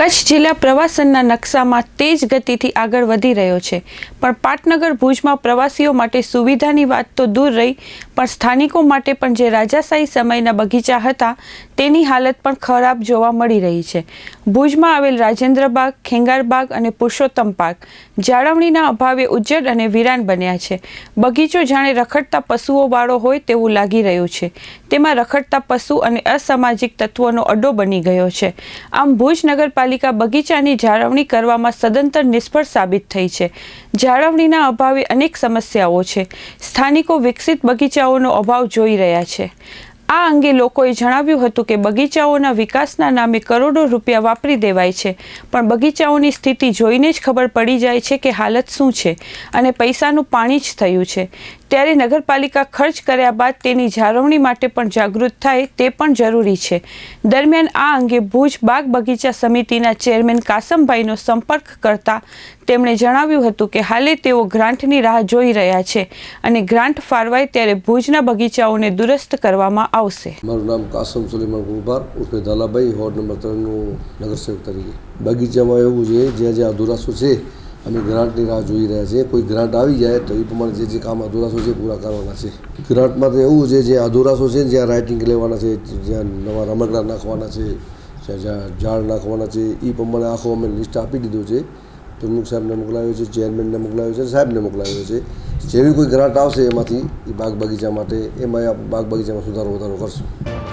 કચ્છ જિલ્લા પ્રવાસનના નકશામાં તેજ ગતિથી આગળ વધી રહ્યો છે. પણ પાટનગર ભુજમાં પ્રવાસીઓ માટે સુવિધાની વાત તો દૂર રહી, પણ સ્થાનિકો માટે પણ જે રાજાશાહી સમયના બગીચા હતા, તેની હાલત પણ ખરાબ જોવા મળી રહી છે. ભુજમાં આવેલ રાજેન્દ્ર બાગ ખેંગાર બાગ અને પુરુષોત્તમ પાર્ક જાળવણીના અભાવે ઉજ્જડ અને વિરાન બન્યા છે. બગીચો જાણે રખડતા પશુઓ વાળો હોય તેવું લાગી રહ્યું છે. તેમાં રખડતા પશુ અને અસામાજિક તત્વોનો અડ્ડો બની ગયો છે. આમ ભુજ નગરપાલિકા બગીચાની જાળવણી કરવામાં સદંતર નિષ્ફળ સાબિત થઈ છે. જાળવણીના અભાવે અનેક સમસ્યાઓ છે. સ્થાનિકો વિકસિત બગીચાઓનો અભાવ જોઈ રહ્યા છે. આ અંગે લોકોએ જણાવ્યું હતું કે બગીચાઓના વિકાસના નામે કરોડો રૂપિયા વાપરી દેવાય છે. પણ બગીચાઓની સ્થિતિ જોઈને જ ખબર પડી જાય છે કે હાલત શું છે અને પૈસાનું પાણી જ થયું છે. ત્યારે નગરપાલિકા ખર્ચ કર્યા બાદ તેની જાળવણી માટે પણ જાગૃત થાય તે પણ જરૂરી છે. દરમિયાન આ અંગે ભુજ બાગ બગીચા સમિતિના ચેરમેન કાસમભાઈનો સંપર્ક કરતા તેમણે જણાવ્યું હતું કે હાલે તેઓ ગ્રાન્ટની રાહ જોઈ રહ્યા છે અને ગ્રાન્ટ ફાળવાય ત્યારે ભુજના બગીચાઓને દુરસ્ત કરવામાં આવશે મારું નામ કાસમ સુલેમાન ગુલબાર ઉર્ફે દાલાભાઈ વોર્ડ નંબર ત્રણનું નગરસેવક તરીકે બગીચામાં એવું છે જ્યાં જ્યાં અધુરાશો છે અમે ગ્રાન્ટની રાહ જોઈ રહ્યા છીએ કોઈ ગ્રાન્ટ આવી જાય તો એ પ્રમાણે જે જે કામ અધુરાશો છે પૂરા કરવાના છે ગ્રાન્ટમાં તો એવું છે જે અધુરાશો છે જ્યાં રાઇટિંગ લેવાના છે જ્યાં નવા રમકડા નાખવાના છે જ્યાં ઝાડ નાખવાના છે એ પ્રમાણે આખો અમે લિસ્ટ આપી દીધું છે પ્રમુખ સાહેબને મોકલાવ્યો છે ચેરમેનને મોકલાવ્યો છે સાહેબને મોકલાવ્યો છે જેવી કોઈ ગ્રાન્ટ આવશે એમાંથી એ બાગ બગીચા માટે એમાં બાગ બગીચામાં સુધારો વધારો કરશું.